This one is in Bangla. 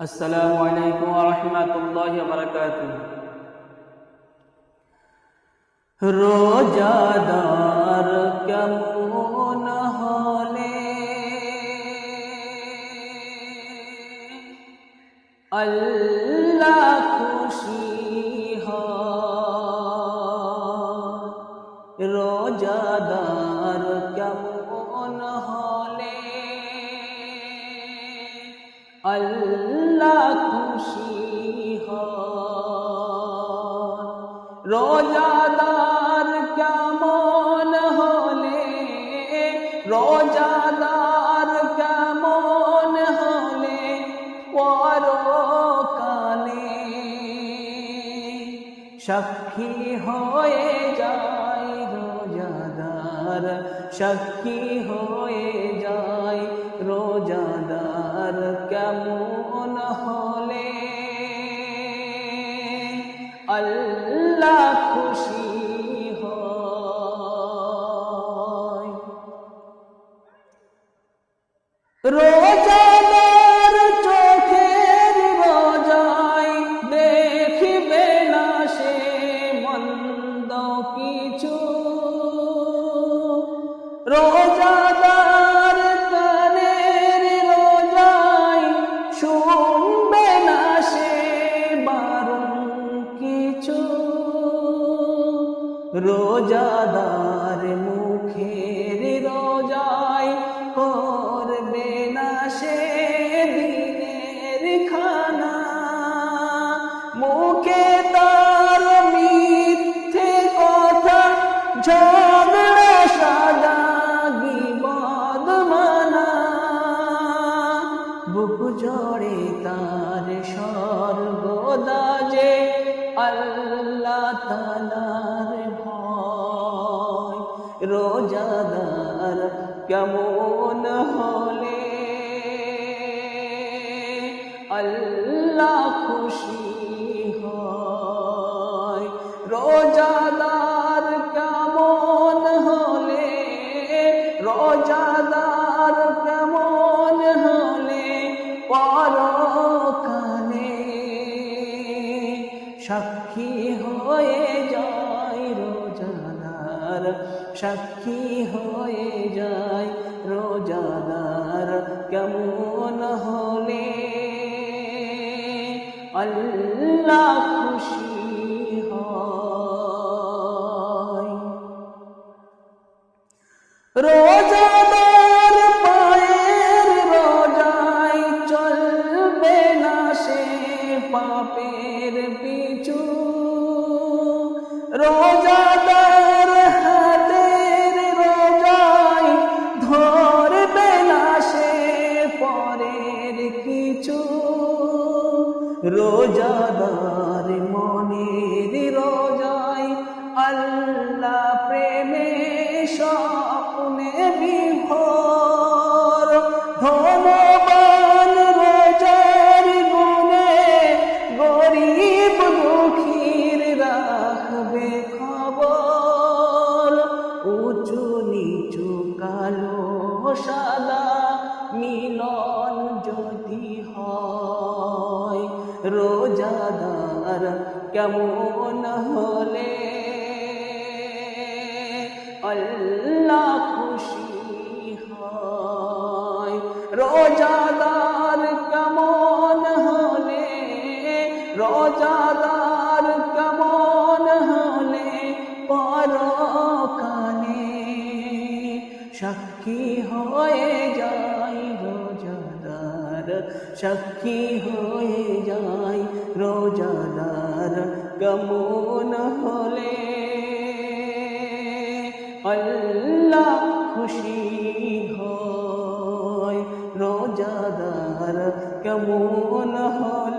আসসালামু আলাইকুম রহমতুল্লাহ বারকাত রোজাদার কেমন হলে আল্লাহ আল্লাহ খুশি রোজাদার কেমন হলে, রোজাদার কেমন হলে, পরকালে সাক্ষী হয়ে যায় রোজাদার, সাক্ষী হয়ে যায় রোজাদার। কেমন হলে? আল্লাহ খুশি হয়। রোজাদার মুখের রোজাই করবে না সে দিনের খানা। মুখে তার মিথ্যে কথা ঝগড়া সাদা বিবাদ মানা বুক জড়ে তার স্বর্গদা যে আল্লাহ ভয় রোজাদার কেমন হলে? আল্লাহ খুশি হয়। রোজাদার কেমন হলে? রোজাদার কেমন হলে? পরকালে সাক্ষী হয়ে যায় রোজাদার সাক্ষী হয়ে যায় রোজাদার কেমন হলে? আল্লাহ খুশি রোজাদার পায়ের রোজাই চলবে না সে পাপের পিছু। রোজাদার রোজাদার মনের রোজাই আল্লাহ প্রেমে স্বপ্নে বিভোর। ধনবান রোজার গুণে গরিব দুঃখীর রাখবে খবর। উঁচু নিচু কালো সাদা মিলন যদি হয়। রোজাদার কেমন হলে? আল্লাহ খুশি হয়। রোজাদার কেমন হলে? রোজাদার কেমন হলে? পরকালে সাক্ষী হয়ে যায় সাক্ষী হয়ে যায় রোজাদার কমন হলে। আল্লাহ খুশি হয় রোজাদার কমন হলে।